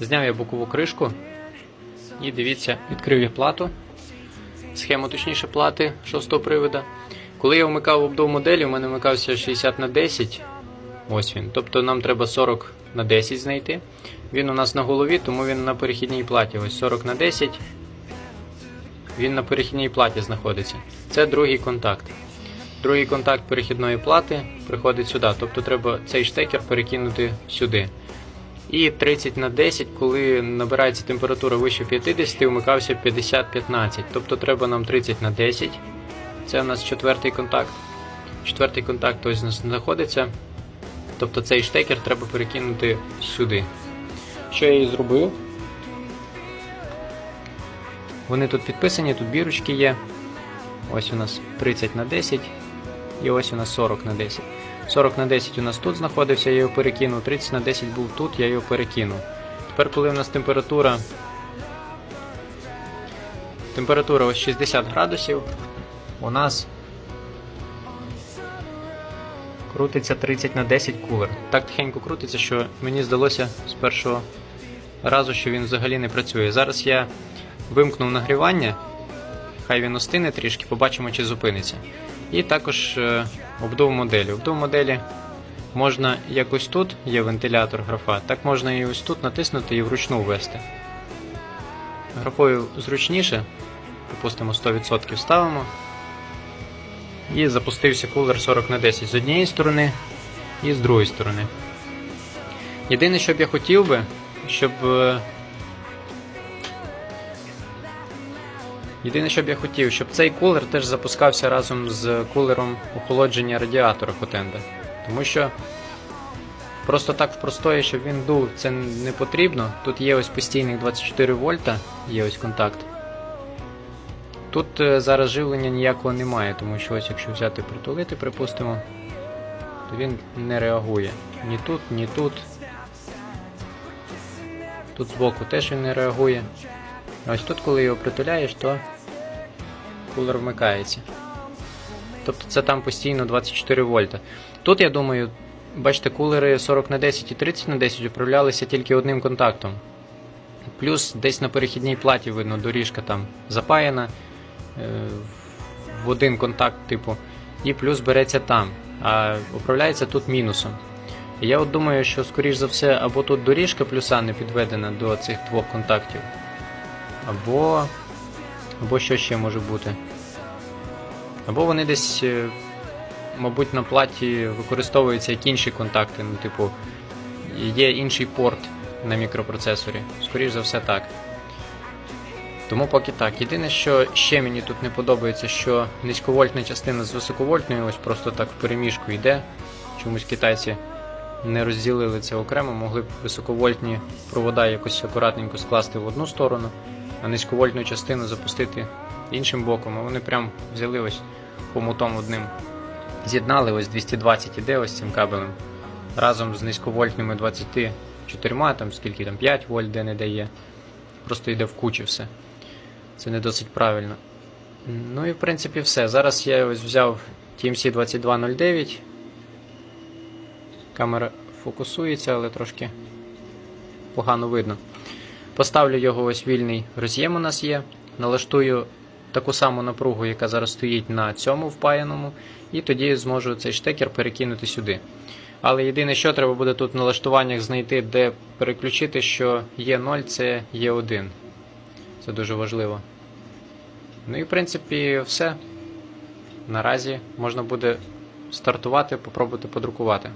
Зняв я бокову кришку і дивіться, відкрив я плату, схему точніше плати шостого привода. Коли я вмикав обдов моделі, у мене вмикався 60 на 10. Ось він. Тобто нам треба 40 на 10 знайти. Він у нас на голові, тому він на перехідній платі. Ось 40 на 10. Він на перехідній платі знаходиться. Це другий контакт. Другий контакт перехідної плати приходить сюди. Тобто треба цей штекер перекинути сюди. І 30 на 10, коли набирається температура вище 50, вмикався 50-15. Тобто треба нам 30 на 10. Це у нас четвертий контакт. Четвертий контакт ось у нас знаходиться. Тобто цей штекер треба перекинути сюди. Що я і зробив? Вони тут підписані, тут бірочки є. Ось у нас 30 на 10 і ось у нас 40 на 10. 40 на 10 у нас тут знаходився, я його перекинув. 30 на 10 був тут, я його перекинув. Тепер, коли у нас температура. Температура ось 60 градусів, у нас крутиться 30 на 10 кулер. Так тихенько крутиться, що мені здалося з першого разу, що він взагалі не працює. Зараз я вимкнув нагрівання, хай він остине трішки, побачимо, чи зупиниться. І також е, обдув моделі. Обдув моделі можна якось тут, є вентилятор графа, так можна і ось тут натиснути і вручну ввести. Графою зручніше, припустимо 100% ставимо. І запустився кулер 40 на 10 з однієї сторони і з другої сторони. Єдине, що б я хотів би, щоб. Єдине, що б я хотів, щоб цей кулер теж запускався разом з кулером охолодження радіатора Хотенда. Тому що просто так в простої, щоб він дув, це не потрібно. Тут є ось постійних 24 вольта, є ось контакт. Тут е, зараз живлення ніякого немає, тому що ось якщо взяти притулити, припустимо, то він не реагує. Ні тут, ні тут. Тут збоку теж він не реагує. Ось тут, коли його притуляєш, то кулер вмикається. Тобто це там постійно 24 вольта. Тут, я думаю, бачите, кулери 40 на 10 і 30 на 10 управлялися тільки одним контактом. Плюс десь на перехідній платі видно, доріжка там запаяна е, в один контакт, типу, і плюс береться там, а управляється тут мінусом. Я от думаю, що, скоріш за все, або тут доріжка плюса не підведена до цих двох контактів, або, або що ще може бути. Або вони десь, е, мабуть, на платі використовуються як інші контакти, ну, типу, є інший порт на мікропроцесорі. Скоріш за все так. Тому поки так. Єдине, що ще мені тут не подобається, що низьковольтна частина з високовольтною ось просто так в переміжку йде. Чомусь китайці не розділили це окремо, могли б високовольтні провода якось акуратненько скласти в одну сторону, а низьковольтну частину запустити іншим боком. А вони прям взяли ось хомутом одним. З'єднали ось 220 іде ось цим кабелем. Разом з низьковольтними 24, там скільки там 5 вольт де не дає. Просто йде в кучі все. Це не досить правильно. Ну і в принципі все. Зараз я ось взяв TMC 2209. Камера фокусується, але трошки погано видно. Поставлю його ось вільний роз'єм у нас є. Налаштую таку саму напругу, яка зараз стоїть на цьому впаяному, і тоді зможу цей штекер перекинути сюди. Але єдине, що треба буде тут в налаштуваннях знайти, де переключити, що є 0, це є 1. Це дуже важливо. Ну і в принципі все. Наразі можна буде стартувати, попробувати подрукувати.